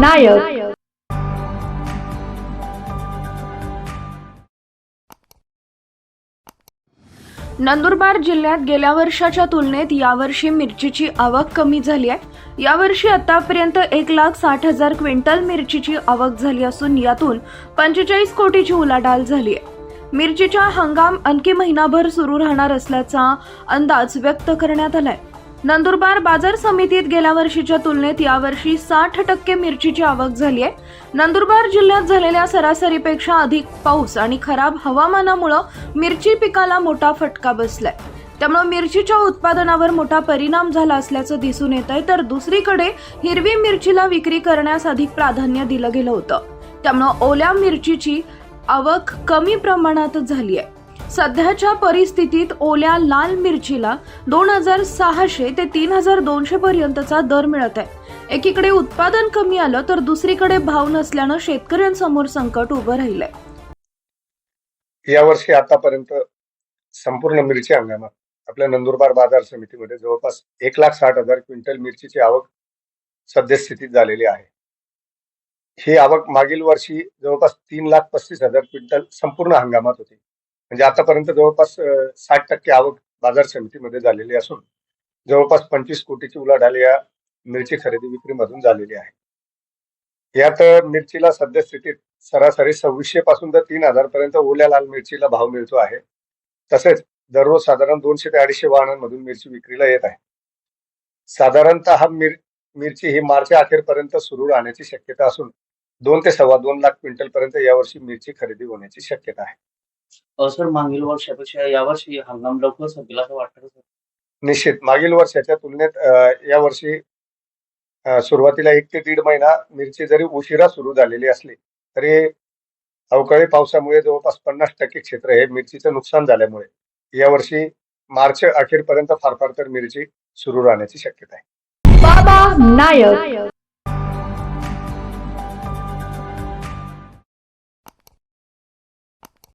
नायक. नंदुरबार जिल्ह्यात गेल्या वर्षाच्या तुलनेत यावर्षी मिरचीची आवक कमी झाली आहे. यावर्षी आतापर्यंत एक लाख साठ हजार क्विंटल मिरचीची आवक झाली असून यातून पंचेचाळीस कोटीची उलाढाल झाली आहे. मिरचीचा हंगाम आणखी महिनाभर सुरू राहणार असल्याचा अंदाज व्यक्त करण्यात आलाय. नंदुरबार बाजार समितीत गेल्या वर्षीच्या तुलनेत यावर्षी साठ टक्के मिरचीची आवक झाली आहे. नंदुरबार जिल्ह्यात झालेल्या सरासरीपेक्षा अधिक पाऊस आणि खराब हवामानामुळं मिरची पिकाला मोठा फटका बसलाय. त्यामुळे मिरचीच्या उत्पादनावर मोठा परिणाम झाला असल्याचं दिसून येत आहे तर दुसरीकडे हिरवी मिरचीला विक्री करण्यास अधिक प्राधान्य दिलं गेलं होतं. त्यामुळं ओल्या मिरचीची आवक कमी प्रमाणात झाली आहे. सध्याच्या परिस्थितीत ओल्या लाल मिरचीला दोन हजार सहाशे ते तीन हजार दोनशे पर्यंतचा दर मिळत आहे. एकीकडे उत्पादन कमी आलं तर दुसरीकडे भाव नसल्यानं शेतकऱ्यांसमोर संकट उभं राहिलंय. यावर्षी आतापर्यंत संपूर्ण मिरची हंगामात आपल्या नंदुरबार बाजार समितीमध्ये जवळपास एक लाख साठ हजार क्विंटल मिरचीची आवक सद्यस्थितीत झालेली आहे. ही आवक मागील वर्षी जवळपास तीन लाख पस्तीस हजार क्विंटल संपूर्ण हंगामात होती. म्हणजे आतापर्यंत जवळपास साठ टक्के आवक बाजार समितीमध्ये झालेली असून जवळपास पंचवीस कोटीची उलाढाल या मिरची खरेदी विक्रीमधून झालेली आहे. यात मिरचीला मिरचीला सद्यस्थितीत सरासरी सव्वीसशे पासून तर तीन हजार पर्यंत ओल्या लाल मिरचीला भाव मिळतो आहे. तसेच दररोज साधारण दोनशे ते अडीचशे वाहनांमधून मिरची विक्रीला येत आहे. साधारणतः हा मिर मिरची ही मार्च अखेरपर्यंत सुरू राहण्याची शक्यता असून दोन ते सव्वा दोन लाख क्विंटल पर्यंत यावर्षी मिरची खरेदी होण्याची शक्यता आहे. अ, सर मागील वर्षापेक्षा यावर्षी हंगाम लवकर संपेल असं वाटतं का सर? निश्चित. मागील वर्षाच्या तुलनेत अ, यावर्षी अ, सुरुवातीला एक ते दीड महिना मिरची जरी उशिरा सुरू झालेली असली तरी अवकाळी पावसामुळे जवळपास पन्नास टक्के क्षेत्र हे मिरचीचं नुकसान झाल्यामुळे यावर्षी मार्च अखेरपर्यंत फार फार तर मिरची सुरू राहण्याची शक्यता आहे. बाबा नायक.